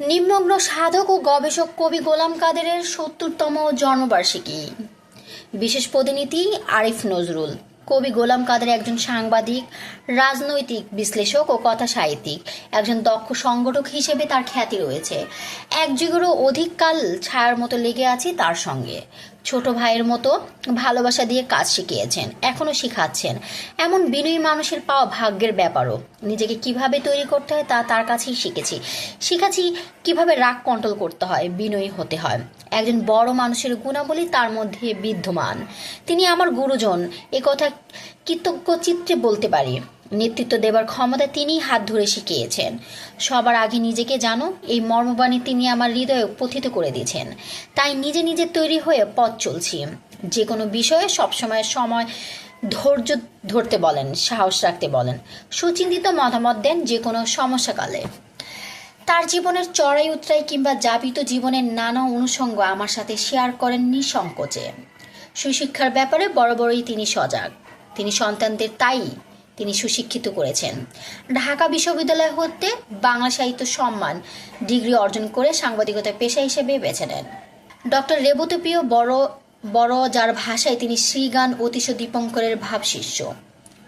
নিম্নগ্ন সাধক ও গবেষক কবি গোলাম কাদেরের সত্তরতম জন্মবার্ষিকী। বিশেষ প্রতিনিধি আরিফ নজরুল। কবি গোলাম কাদের একজন সাংবাদিক, রাজনৈতিক বিশ্লেষক ও কথা সাহিত্যিক। একজন দক্ষ সংগঠক হিসেবে তার খ্যাতি রয়েছে। এক যুগেরও অধিককাল ছায়ার মতো লেগে আছি তার সঙ্গে। ছোট ভাইয়ের মতো ভালোবাসা দিয়ে কাজ শিখিয়েছেন এখনও শিখাচ্ছেন। এমন বিনয়ী মানুষের পাওয়া ভাগ্যের ব্যাপারও। নিজেকে কীভাবে তৈরি করতে হয় তা তার কাছেই শিখেছি। শিখেছি কীভাবে রাগ কন্ট্রোল করতে হয়, বিনয়ী হতে হয়। একজন বড় মানুষের গুণাবলী তার মধ্যে বিদ্যমান। তিনি আমার গুরুজন, এ কথা কৃতজ্ঞ চিত্রে বলতে পারি। নেতৃত্ব দেবার ক্ষমতা তিনিই হাত ধরে শিখিয়েছেন। সবার আগে নিজেকে জানো, এই মর্মবাণী তিনি আমার হৃদয়ে পথিত করে দিয়েছেন। তাই নিজে নিজে তৈরি হয়ে পথ চলছি। যে কোনো বিষয়ে সবসময় সময়, ধৈর্য ধরতে বলেন, সাহস রাখতে বলেন, সুচিন্তিত মতামত দেন যে কোনো সমস্যাকালে। তার জীবনের চড়াই উতরাই কিংবা যাপিত জীবনের নানা অনুষঙ্গ আমার সাথে শেয়ার করেন নিঃসংকোচে। সুশিক্ষার ব্যাপারে বড় বড়ই তিনি সজাগ। তিনি সন্তানদের তাই তিনি সুশিক্ষিত করেছেন। ঢাকা বিশ্ববিদ্যালয় হতে বাংলা সাহিত্য সম্মান ডিগ্রি অর্জন করে সাংবাদিকতা পেশা হিসেবে বেছে নেন। ডক্টর রেবতপ্রিয় বড় বড় যার ভাষায় তিনি শ্রীগান অতিশ দীপঙ্করের ভাবশিষ্য।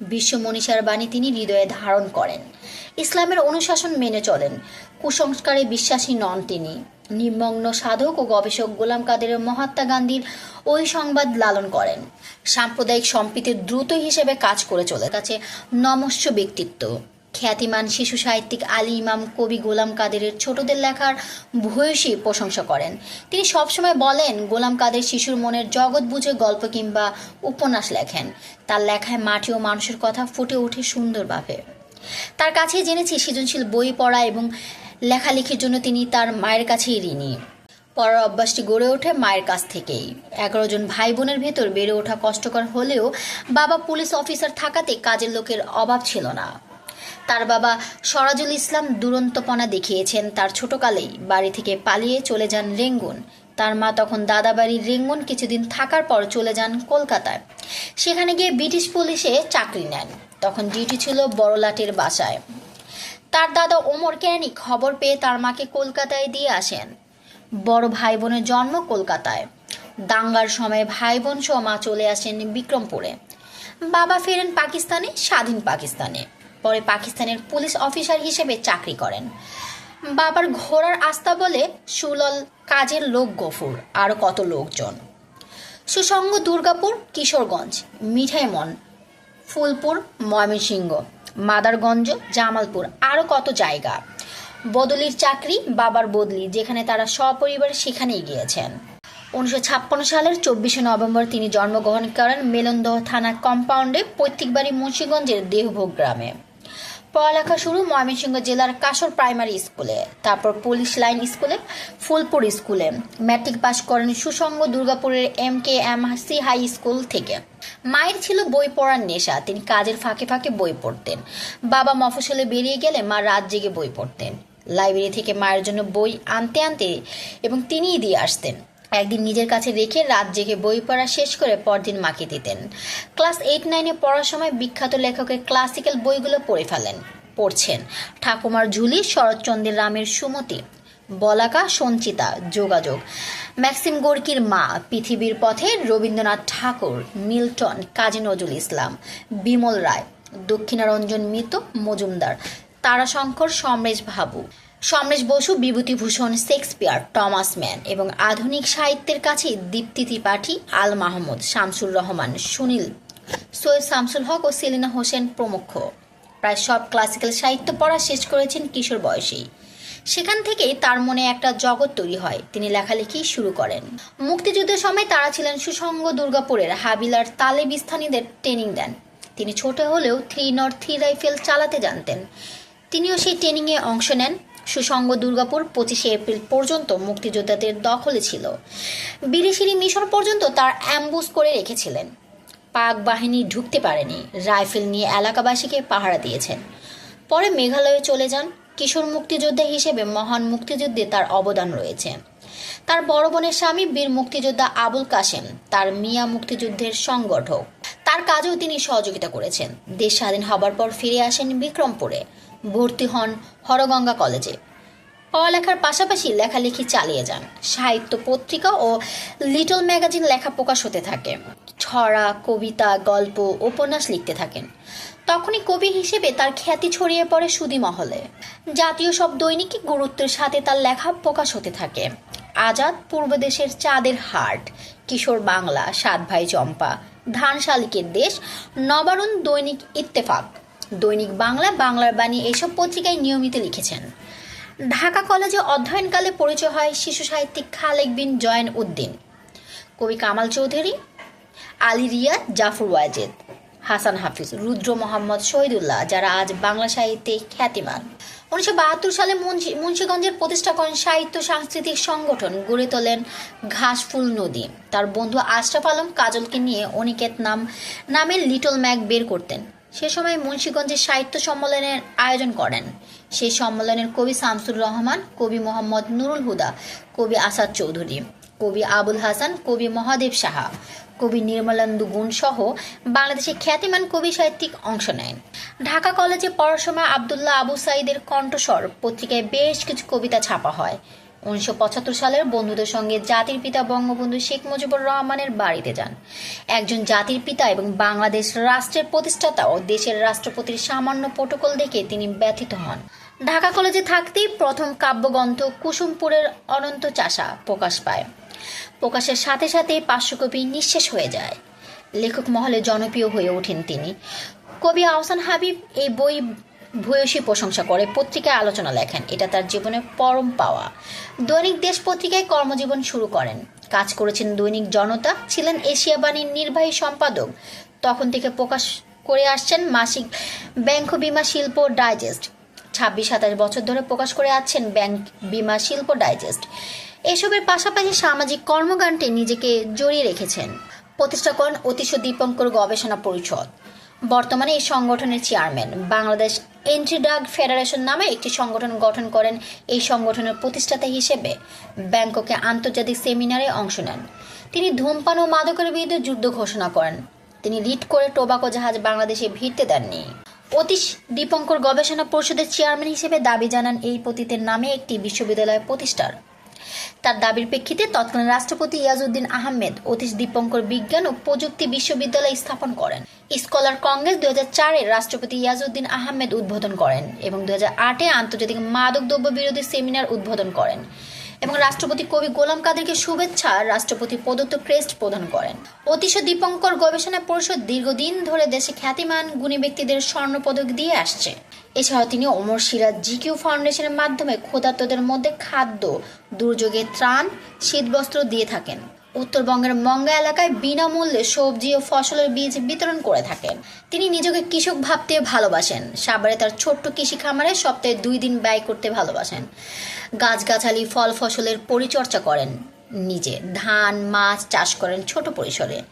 বিশ্ব মনীষার বাণী তিনি হৃদয়ে ধারণ করেন। ইসলামের অনুশাসন মেনে চলেন। কুসংস্কারে বিশ্বাসী নন তিনি। নির্মগ্ন সাধক ও গবেষক গোলাম কাদেরের মহাত্মা গান্ধীর ওই সংবাদ লালন করেন। সাম্প্রদায়িক সম্প্রীতির দ্রুত হিসেবে কাজ করে চলে কাছে নমস্য ব্যক্তিত্ব। খ্যাতিমান শিশু সাহিত্যিক আলী ইমাম কবি গোলাম কাদেরের ছোটদের লেখার ভূয়সী প্রশংসা করেন। তিনি সবসময় বলেন, গোলাম কাদের শিশুর মনের জগৎ বুঝে গল্প কিংবা উপন্যাস লেখেন। তার লেখায় মাটি ও মানুষের কথা ফুটে ওঠে সুন্দরভাবে তার কাছে জেনেছি সৃজনশীল বই পড়া এবং লেখালেখির জন্য তিনি তার মায়ের কাছেই ঋণী। পড়ার অভ্যাসটি গড়ে ওঠে মায়ের কাছ থেকেই। এগারো জন ভাই বোনের ভেতর বেড়ে ওঠা কষ্টকর হলেও বাবা পুলিশ অফিসার থাকাতে কাজের লোকের অভাব ছিল না। তার বাবা সরাজুল ইসলাম দুরন্তপনা দেখিয়েছেন তার ছোটকালেই। বাড়ি থেকে পালিয়ে চলে যান রেঙ্গুন। তার মা তখন দাদা বাড়ির রেঙ্গুন কিছুদিন থাকার পর চলে যান কলকাতায়। সেখানে গিয়ে ব্রিটিশ পুলিশে চাকরি নেন। তখন ডিউটি ছিল বড়লাটের বাসায়। তার দাদা ওমর কেরানি খবর পেয়ে তার মাকে কলকাতায় দিয়ে আসেন। বড় ভাই বোনের জন্ম কলকাতায়। দাঙ্গার সময় ভাই বোন সহ মা চলে আসেন বিক্রমপুরে। বাবা ফেরেন পাকিস্তানে, স্বাধীন পাকিস্তানে। পরে পাকিস্তানের পুলিশ অফিসার হিসেবে চাকরি করেন। বাবার ঘোড়ার আস্থা বলে সুলল কাজের লোক গফুর আরও কত লোকজন। সুসঙ্গ দুর্গাপুর, কিশোরগঞ্জ, মিঠাইমন, ফুলপুর, ময়মনসিংহ। মাদারগঞ্জ, জামালপুর আরও কত জায়গা? বদলির চাকরি, বাবার বদলি, যেখানে তারা সপরিবারে সেখানেই গিয়েছেন। উনিশশো ছাপ্পান্ন সালের চব্বিশে নভেম্বর তিনি জন্মগ্রহণ করেন মেলন্দহ থানা কম্পাউন্ডে পৈতৃক বাড়ি মুন্সীগঞ্জের দেহভোগ গ্রামে। পড়ালেখা শুরু ময়মনসিংহ জেলার কাশর প্রাইমারি স্কুলে, তারপর পুলিশ লাইন স্কুলে, ফুলপুর স্কুলে। ম্যাট্রিক পাশ করেন সুসঙ্গ দুর্গাপুরের M K M C high school থেকে। মায়ের ছিল বই পড়ার নেশা, তিনি কাজের ফাঁকে ফাঁকে বই পড়তেন। বাবা মফসলে বেরিয়ে গেলে মা রাত জেগে বই পড়তেন। লাইব্রেরি থেকে মায়ের জন্য বই আনতে আনতে এবং তিনিই দিয়ে আসতেন। একদিন নিজের কাছে রেখে রাত জেগে বই পড়া শেষ করে পরদিন মাকে দিতেন। ক্লাস এইট, নাইনে পড়ার সময় বিখ্যাত লেখকের ক্লাসিক্যাল বইগুলো পড়ে ফেলেন, পড়ছেন। ঠাকুমার ঝুলি, শরৎচন্দ্রের রামের সুমতি, বলাকা, সঞ্চিতা, যোগাযোগ, ম্যাক্সিম গোর্কির মা, পৃথিবীর পথে রবীন্দ্রনাথ ঠাকুর, Milton, Kazi Nazrul Islam, Bimal Roy, Dakshinaranjan Mitra Majumdar, Tarashankar, Samaresh ভাবু Samaresh Basu, Bibhutibhushan, Shakespeare, Thomas Mann এবং আধুনিক সাহিত্যের কাছে দীপ্তি ত্রিপাঠী, আল মাহমুদ, শামসুর রহমান, সুনীল, সৈয়দ শামসুল হক ও সেলিনা হোসেন প্রমুখ। প্রায় সব ক্লাসিক্যাল সাহিত্য পড়া শেষ করেছেন কিশোর বয়সেই। সেখান থেকেই তার মনে একটা জগৎ তৈরি হয়। তিনি লেখালেখি শুরু করেন। মুক্তিযুদ্ধের সময় তারা ছিলেন সুসঙ্গ দুর্গাপুরের হাবিলার তালেবিস্থানীদের ট্রেনিং দেন। তিনি ছোট হলেও থ্রি নট থ্রি রাইফেল চালাতে জানতেন। তিনিও সেই ট্রেনিংয়ে অংশ নেন। সুসঙ্গ দুর্গাপুর পঁচিশে এপ্রিল পর্যন্ত মুক্তিযোদ্ধাদের দখলে ছিল। বিদেশিরি মিশর পর্যন্ত তার অ্যাম্বুস করে রেখেছিলেন। পাক বাহিনী ঢুকতে পারেনি। রাইফেল নিয়ে এলাকাবাসীকে পাহারা দিয়েছেন। পরে মেঘালয়ে চলে যান। কিশোর মুক্তিযোদ্ধা হিসেবে মহান মুক্তিযুদ্ধে তার অবদান রয়েছে। তার বড় বোনের স্বামী বীর মুক্তিযোদ্ধা আবুল কাশেম, তার মিয়া মুক্তিযুদ্ধের সংগঠক। তার কাজেও তিনি সহযোগিতা করেছেন। দেশ স্বাধীন হবার পর ফিরে আসেন বিক্রমপুরে। ভর্তি হন হরগঙ্গা কলেজে। পড়ালেখার পাশাপাশি লেখালেখি চালিয়ে যান। সাহিত্য পত্রিকা ও লিটল ম্যাগাজিন লেখা প্রকাশ হতে থাকে। ছড়া, কবিতা, গল্প, উপন্যাস লিখতে থাকেন। তখনই কবি হিসেবে তার খ্যাতি ছড়িয়ে পড়ে সুদি মহলে। জাতীয় সব দৈনিকই গুরুত্বের সাথে তার লেখা প্রকাশ হতে থাকে। আজাদ পূর্বদেশের চাঁদের হাট, কিশোর বাংলা, সাত ভাই চম্পা, ধানশালিকের দেশ, নবারুণ দৈনিক ইত্তেফাক। দৈনিক বাংলা, বাংলার বাণী এসব পত্রিকায় নিয়মিত লিখেছেন। ঢাকা কলেজে অধ্যয়নকালে পরিচয় হয় শিশু সাহিত্যিক খালেক বিন জয়েন উদ্দিন। কবি কামাল চৌধুরী, আলী রিয়া, জাফর ওয়াজেদ, হাসান হাফিজ, রুদ্র মোহাম্মদ শহীদুল্লাহ, যারা আজ বাংলা সাহিত্যে খ্যাতিমান। উনিশশো বাহাত্তর সালে মুন্সি- মুন্সিগঞ্জের প্রতিষ্ঠা করেন সাহিত্য সাংস্কৃতিক সংগঠন, গড়ে তোলেন ঘাসফুল নদী। তার বন্ধু আশরাফ আলম কাজলকে নিয়ে অনিকেত নাম, নামের লিটল ম্যাগ বের করতেন। সে সময় মুন্সীগঞ্জে সাহিত্য সম্মেলনের আয়োজন করেন। সেই সম্মেলনের কবি শামসুর রহমান, কবি মোহাম্মদ নুরুল হুদা, কবি আসাদ চৌধুরী, কবি আবুল হাসান, কবি মহাদেব সাহা, কবি নির্মলান্দু গুণ সহ বাংলাদেশের খ্যাতিমান কবি সাহিত্যিক অংশ নেন। ঢাকা কলেজে পড়ার সময় আবদুল্লাহ আবু সাইদের কণ্ঠস্বর পত্রিকায় বেশ কিছু কবিতা ছাপা হয়। উনিশশো পঁচাত্তর সালের বন্ধুদের সঙ্গে জাতির পিতা বঙ্গবন্ধু শেখ মুজিবুর রহমানের বাড়িতে যান। একজন জাতির পিতা এবং বাংলাদেশ রাষ্ট্রের প্রতিষ্ঠাতা ও দেশের রাষ্ট্রপতির সামান্য প্রোটোকল দেখে তিনি ব্যথিত হন। ঢাকা কলেজে থাকতেই প্রথম কাব্যগ্রন্থ কুসুমপুরের অনন্ত চাষা প্রকাশ পায়। প্রকাশের সাথে সাথে পার্শ্বকবি নিঃশেষ হয়ে যায়। লেখক মহলে জনপ্রিয় হয়ে ওঠেন তিনি। কবি আহসান হাবিব এই বই ভূয়সী প্রশংসা করে পত্রিকায় আলোচনা লেখেন। এটা তার জীবনের পরম পাওয়া। দৈনিক দেশ পত্রিকায় কর্মজীবন শুরু করেন। কাজ করেছেন দৈনিক জনতা, ছিলেন এশিয়া বাণীর নির্বাহী সম্পাদক। তখন থেকে প্রকাশ করে আসছেন মাসিক ব্যাংক বিমা শিল্প ডাইজেস্ট। ছাব্বিশ, সাতাশ বছর ধরে প্রকাশ করে আছেন ব্যাংক বিমা শিল্প ডাইজেস্ট। এসবের পাশাপাশি সামাজিক কর্মকাণ্ডে নিজেকে জড়িয়ে রেখেছেন। প্রতিষ্ঠা করেন অতিশ দীপঙ্কর গবেষণা পরিষদ। বর্তমানে এই সংগঠনের chairman. Bangladesh anti drug federation নামে একটি সংগঠন গঠন করেন এই সংগঠনের প্রতিষ্ঠাতা হিসেবে। ব্যাংককে আন্তর্জাতিক সেমিনারে অংশ নেন। তিনি ধূমপান ও মাদকের বিরুদ্ধে যুদ্ধ ঘোষণা করেন। তিনি লিড করে টোবাকো জাহাজ বাংলাদেশে ভিড়তে দেননি। অতীশ দীপঙ্কর গবেষণা পরিষদের চেয়ারম্যান হিসেবে দাবি জানান, এই পতিতের নামে একটি বিশ্ববিদ্যালয় প্রতিষ্ঠার। তার দাবির প্রেক্ষিতে তৎকালীন রাষ্ট্রপতি ইয়াজউদ্দিন আহমেদ, অতীশ দীপঙ্কর বিজ্ঞান ও প্রযুক্তি বিশ্ববিদ্যালয় স্থাপন করেন। স্কলার কংগ্রেস দু চারে রাষ্ট্রপতি ইয়াজউদ্দিন আহমেদ উদ্বোধন করেন এবং দু হাজার আটে আন্তর্জাতিক মাদক দ্রব্য বিরোধী সেমিনার উদ্বোধন করেন এবং রাষ্ট্রপতি কবি গোলাম কাদেরকে শুভেচ্ছা রাষ্ট্রপতি প্রদত্ত ক্রেস্ট প্রদান করেন। অতীশ দীপঙ্কর গবেষণা পরিষদ দীর্ঘদিন ধরে দেশে খ্যাতিমান গুণী ব্যক্তিদের স্বর্ণপদক দিয়ে আসছে। এছাড়াও তিনি অমর সিরাজ জিকিউ ফাউন্ডেশনের মাধ্যমে ক্ষুধার্তদের মধ্যে খাদ্য দুর্যোগে ত্রাণ, শীতবস্ত্র দিয়ে থাকেন। উত্তরবঙ্গের মঙ্গা এলাকায় বিনামূল্যে সবজি ও ফসলের বীজ বিতরণ করে থাকেন। তিনি নিজেকে কৃষক ভাবতে ভালোবাসেন। সাভারে তার ছোট্ট কৃষি খামারে সপ্তাহে দুই দিন ব্যয় করতে ভালোবাসেন। গাছগাছালি, ফল ফসলের পরিচর্যা করেন নিজে। ধান, মাছ চাষ করেন ছোট পরিসরে।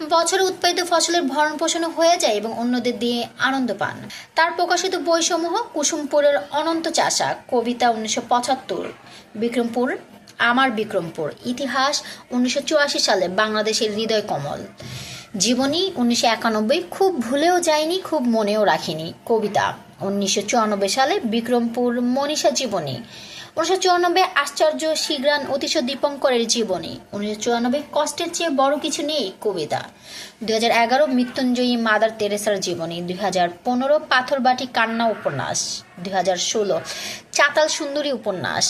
বছরে উৎপাদিত ফসলের ভরণ পোষণ হয়ে যায় এবং অন্যদের দিয়ে আনন্দ পান। তার প্রকাশিত বইসমূহ কুসুমপুরের অনন্ত চাষা, কবিতা উনিশশো পঁচাত্তর, বিক্রমপুর, আমার বিক্রমপুর, ইতিহাস উনিশশো সালে বাংলাদেশের হৃদয় কমল। জীবনী উনিশশো একানব্বই খুব ভুলেও যায়নি, খুব মনেও রাখিনি। কবিতা উনিশশো চুরানব্বই সালে বিক্রমপুর মনীষা জীবনী উনিশশো চুরানব্বই আশ্চর্য শিগ্রান অতিশয় দীপঙ্করের জীবনী। উনিশশো চুরানব্বই কষ্টের চেয়ে বড় কিছু নেই কবিতা। দুই হাজার এগারো মৃত্যুঞ্জয়ী মাদার তেরেসার জীবনী। দুই হাজার পনেরো পাথরবাটি কান্না উপন্যাস। দুই হাজার ষোলো চাতাল সুন্দরী উপন্যাস।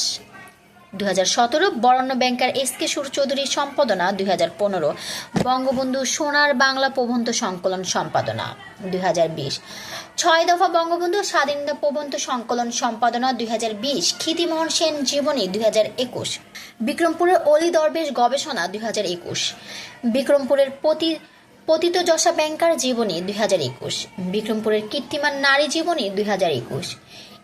দুই হাজার সতেরো বরণ্য ব্যাংকার এস কে সুর চৌধুরীর সম্পাদনা, দুই হাজার পনেরো বঙ্গবন্ধু সোনার বাংলা প্রবন্ধ সংকলন সম্পাদনা, দুই ছয় দফা বঙ্গবন্ধু স্বাধীনতা প্রবন্ধ সংকলন সম্পাদনা, দুই হাজার বিশ খ্যাতিমোহন সেন জীবনী, দুই হাজার একুশ বিক্রমপুরের অলি দরবেশ গবেষণা, দুই হাজার একুশ বিক্রমপুরের প্রতি পতিত যশা ব্যাংকার জীবনী, দুই হাজার একুশ বিক্রমপুরের কীর্তিমান নারী জীবনী, দুই হাজার একুশ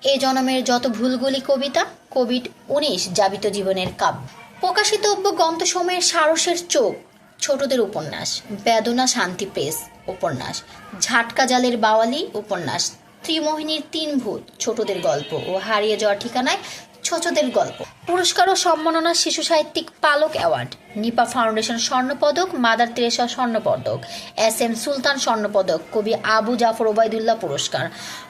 এ জনমের যত ভুলগুলি কবিতা, কোভিড উনিশ যাবিত জীবনের কাব্য। প্রকাশিতব্য গ্রন্থ সময়ের সারসের চোখ, ছোটদের উপন্যাস, বেদনা শান্তি প্রেস উপন্যাস, ঝাটকা জালের বাওয়ালি, উপন্যাস, ত্রিমোহিনীর তিন ভূত, ছোটদের গল্প ও হারিয়ে যাওয়ার ঠিকানায় ছোটদের গল্প। পুরস্কার ও সম্মাননা শিশু সাহিত্যিক পালক অ্যাওয়ার্ড। নিপা ফাউন্ডেশন স্বর্ণপদক, মাদার তেরেসা স্বর্ণপদক, এস এম সুলতান স্বর্ণপদক, কবি আবু জাফর ওবায়দুল্লাহ পুরস্কার,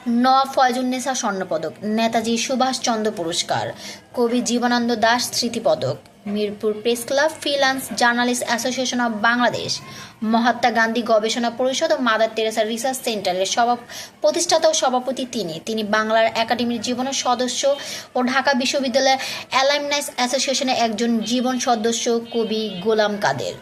ন ফয়জুন্নেসা স্বর্ণপদক, নেতাজি সুভাষচন্দ্র পুরস্কার, কবি Jibanananda Das স্মৃতিপদক Mirpur press club, freelance journalist association of Bangladesh, Mahatma Gandhi গবেষণা পরিষদ ও মাদার টেরেসা রিসার্চ সেন্টারের সভা প্রতিষ্ঠাতা ও সভাপতি তিনি। তিনি বাংলার একাডেমির জীবনের সদস্য ও ঢাকা বিশ্ববিদ্যালয় অ্যালাইমনাইস অ্যাসোসিয়েশনের একজন জীবন সদস্য কবি গোলাম কাদের।